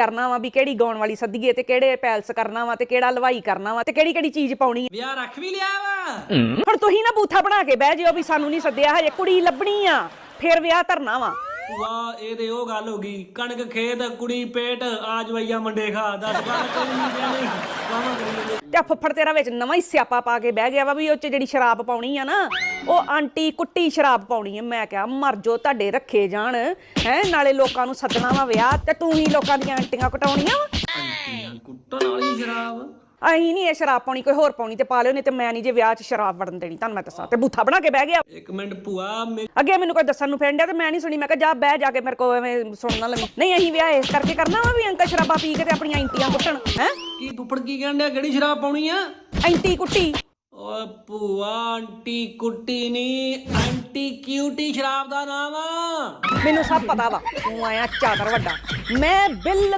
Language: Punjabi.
ਕਰਨਾ ਵਾ ਵੀ ਕਿਹੜੀ ਗਾਉਣ ਵਾਲੀ ਸੱਦੀਏ ਤੇ ਕਿਹੜੇ ਪੈਲਸ ਕਰਨਾ ਵਾ ਤੇ ਕਿਹੜਾ ਹਲਵਾਈ ਕਰਨਾ ਵਾ ਤੇ ਕਿਹੜੀ ਕਿਹੜੀ ਚੀਜ਼ ਪਾਉਣੀ ਆ। ਵਿਆਹ ਰੱਖ ਵੀ ਲਿਆ ਵਾ। ਹੁਣ ਤੁਸੀਂ ਨਾ ਬੂਥਾ ਬਣਾ ਕੇ ਬਹਿ ਜਿਓ ਵੀ ਸਾਨੂੰ ਨਹੀਂ ਸੱਦਿਆ ਹਜੇ ਕੁੜੀ ਲੱਭਣੀ ਆ ਫਿਰ ਵਿਆਹ ਧਰਨਾ ਵਾ। ਵਾਹ ਇਹ ਤੇ ਉਹ ਗੱਲ ਹੋ ਗਈ ਕਣਕ ਖੇਤ ਕੁੜੀ ਪੇਟ ਆ ਜਵਈਆ ਮੰਡੇ ਖਾ ਦੱਸ ਗੱਲ ਕੋਈ ਨਹੀਂ ਕਹਿੰਦੇ ਵਾਵਾ ਕਰੀ ਜਾਂਦੇ ਤੇ ਆਹ ਫੁੱਫੜ ਤੇਰਾ ਵਿੱਚ ਨਵਾਂ ਹੀ ਸਿਆਪਾ ਪਾ ਕੇ ਬਹਿ ਗਿਆ ਵਾ ਵੀ ਉਹ ਚ ਜਿਹੜੀ ਸ਼ਰਾਬ ਪਾਉਣੀ ਆ ਨਾ ਉਹ ਆਂਟੀ ਕੁੱਟੀ ਸ਼ਰਾਬ ਪਾਉਣੀ ਆ ਮੈਂ ਕਿਹਾ ਮਰ ਜੋ ਤੁਹਾਡੇ ਰੱਖੇ ਜਾਣ। ਹੈ ਨਾਲੇ ਲੋਕਾਂ ਨੂੰ ਸੱਦਣਾ ਵਾ ਵਿਆਹ ਤੇ ਤੂੰ ਹੀ ਲੋਕਾਂ ਦੀਆਂ ਆਂਟੀਆਂ ਕਟਾਉਣੀਆਂ ਵਾ। ਕੁੱਟਣ ਵਾਲੀ ਸ਼ਰਾਬ? ਅਹੀਂ ਨਹੀਂ ਇਹ ਸ਼ਰਾਬ ਪਾਉਣੀ ਕੋਈ ਹੋਰ ਪਾਉਣੀ ਤੇ ਪਾ ਲਿਓ ਨਹੀਂ ਤੇ ਮੈਂ ਨਹੀਂ ਜੇ ਵਿਆਹ 'ਚ ਸ਼ਰਾਬ ਵੜਨ ਦੇਣੀ। ਤੁਹਾਨੂੰ ਮੈਂ ਦੱਸਾਂ ਤੇ ਬੂਥਾ ਬਣਾ ਕੇ ਬਹਿ ਗਿਆ। ਇੱਕ ਮਿੰਟ ਭੂਆ ਮੇ- ਅੱਗੇ ਮੈਨੂੰ ਕੋਈ ਦੱਸਣ ਨੂੰ ਫੈਂਡਿਆ ਤੇ ਮੈਂ ਨਹੀਂ ਸੁਣੀ ਮੈਂ ਕਿਹਾ ਜਾ ਬਹਿ ਜਾ ਕੇ ਮੇਰੇ ਕੋਲ ਐਵੇਂ ਸੁਣਨਾ ਲੱਗੀ। ਨਹੀਂ ਅਸੀਂ ਵਿਆਹ ਇਸ ਕਰਕੇ ਕਰਨਾ ਵਾ ਵੀ ਅੰਕਲ ਸ਼ਰਾਬਾਂ ਪੀ ਕੇ ਤੇ ਆਪਣੀਆਂ ਆਂਟੀਆਂ ਕੁੱਟਣ ਹੈ? ਕੀ ਫੁੱਫੜ ਕੀ ਕਹਿਣ ਡਿਆ ਕਿਹੜੀ ਸ਼ਰਾਬ ਪਾਉਣੀ ਆ? ਆਂਟੀ ਕੁੱਟੀ। ਓਏ ਭੂਆ ਆਂਟੀ ਕੁੱਟੀ ਨਹੀਂ ਆਂਟੀ ਕਿਊਟੀ ਸ਼ਰਾਬ ਦਾ ਨਾਮ ਆ। ਮੈਨੂੰ ਸਭ ਪਤਾ ਵਾ। ਤੂੰ ਆਇਆ ਚਾਦਰ ਵੱਡਾ। ਮੈਂ ਬਿੱਲ